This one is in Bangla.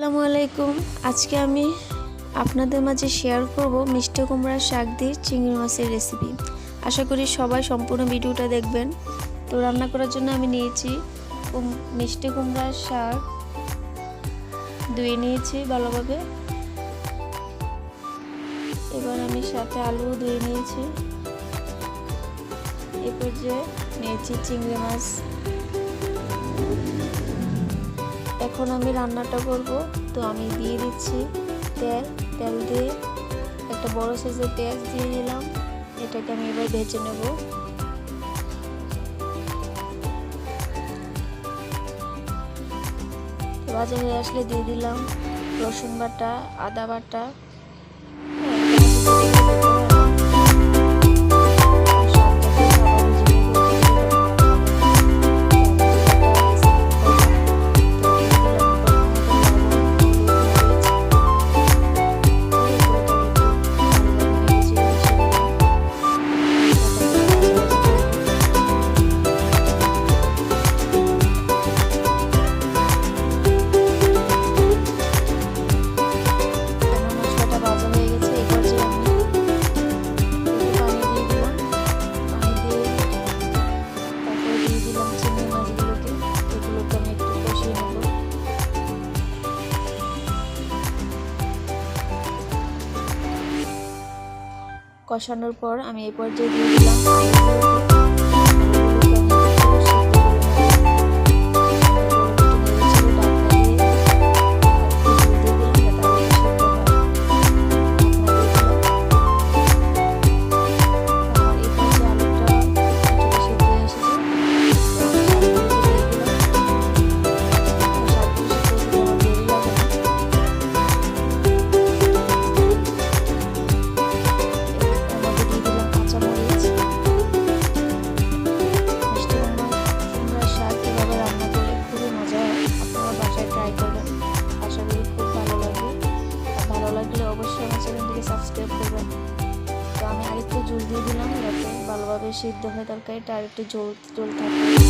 আসসালামু আলাইকুম। আজকে আমি আপনাদের মাঝে শেয়ার করব মিষ্টি কুমড়ার শাক দিয়ে চিংড়ি মাছের রেসিপি আশা করি সবাই সম্পূর্ণ ভিডিওটা দেখবেন। তো রান্না করার জন্য আমি নিয়েছি মিষ্টি কুমড়ার শাক। ধুয়ে নিয়েছি ভালোভাবে। এবার আমি সাথে আলু ধুয়ে নিয়েছি। এরপর যে নিয়েছি চিংড়ি মাছ। এখন আমি রান্নাটা করব। তো আমি দিয়ে দিচ্ছি তেল। তেল দিয়ে একটা বড় সাইজের পেঁয়াজ দিয়ে নিলাম। এটাকে আমি এবার ভেজে নেব। ভাজা হয়ে আসলে দিয়ে দিলাম রসুন বাটা, আদা বাটা কষানোর পর আমি এই পর্যায়ে দিয়ে দিলাম। করবেন তো আমি আরেকটু জল দিয়ে দিলাম, যাতে ভালোভাবে সিদ্ধ হয় তরকারিটা আরেকটু জল জল থাকে